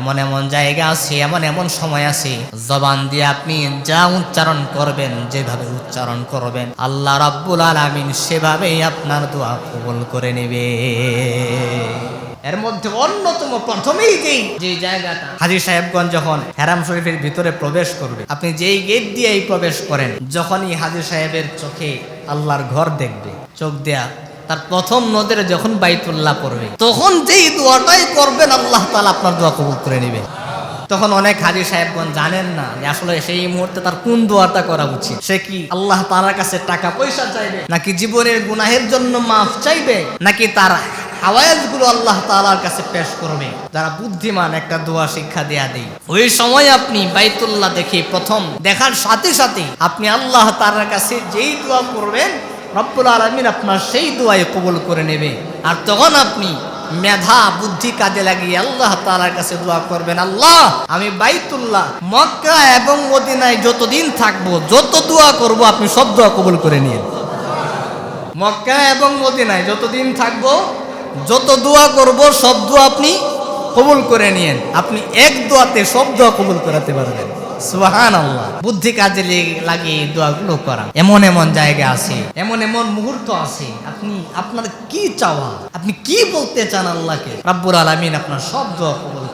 এমন এমন জায়গা আছে, এমন এমন সময় আছে, জবান দিয়ে আপনি যা উচ্চারণ করবেন, যেভাবে উচ্চারণ করবেন, আল্লাহ রাব্বুল আলামিন সেভাবেই আপনার দোয়া কবুল করে নেবে। এর মধ্যে অন্যতম প্রথমেই যেই যে জায়গাটা, হাজির সাহেবগঞ্জ যখন হেরাম শরীফের ভিতরে প্রবেশ করবে, আপনি যেই গেট দিয়েই প্রবেশ করেন, যখনই হাজির সাহেবের চোখে আল্লাহর ঘর দেখবে, চোখ দেয়া তার প্রথম নজরে যখন বাইতুল্লাহ পড়বে, তখন যেই দোয়াটাই করবেন, আল্লাহ তাআলা আপনার দোয়া কবুল করে নেবে। তখন অনেক হাজি সাহেবগণ জানেন না যে আসলে সেই মুহূর্তে তার কোন দোয়াটা করা উচিত। সে কি আল্লাহ তাআলার কাছে টাকা পয়সা চাইবে, নাকি জীবনের গুনাহের জন্য মাফ চাইবে, নাকি তার হাওয়ায়াতগুলো আল্লাহ তাআলার কাছে পেশ করবে? যারা বুদ্ধিমান, একটা দোয়া শিক্ষা দেয়া দেয় ওই সময় আপনি বাইতুল্লাহ দেখে প্রথম দেখার সাথে সাথে আপনি আল্লাহ তাআলার কাছে যেই দোয়া করবেন রব্বুল আলমিন আপনার সেই দোয়াই কবুল করে নেবে। আর তখন আপনি মেধা, বুদ্ধি কাজে লাগিয়ে আল্লাহ তাআলার কাছে দোয়া করবেন, আল্লাহ, আমি বাইতুল্লাহ, মক্কা এবং মদিনায় যতদিন থাকব, যত দোয়া করব, আপনি সব দোয়া কবুল করে নিন। মক্কা এবং মদিনায় যতদিন থাকব, যত দোয়া করব, সব দোয়া আপনি কবুল করে নিয়েন আপনি এক দোয়াতে সব দোয়া কবুল করাতে পারবেন। সুহান আল্লাহ বুদ্ধি কাজে লাগিয়ে দোয়াগুলো করা। এমন এমন জায়গা আছে, এমন এমন মুহূর্ত আছে, আপনি, আপনার কি চাওয়া? আপনি কি বলতে চান আল্লাহকে? রাব্বুর আলমিন আপনার সব দোয়া কবুল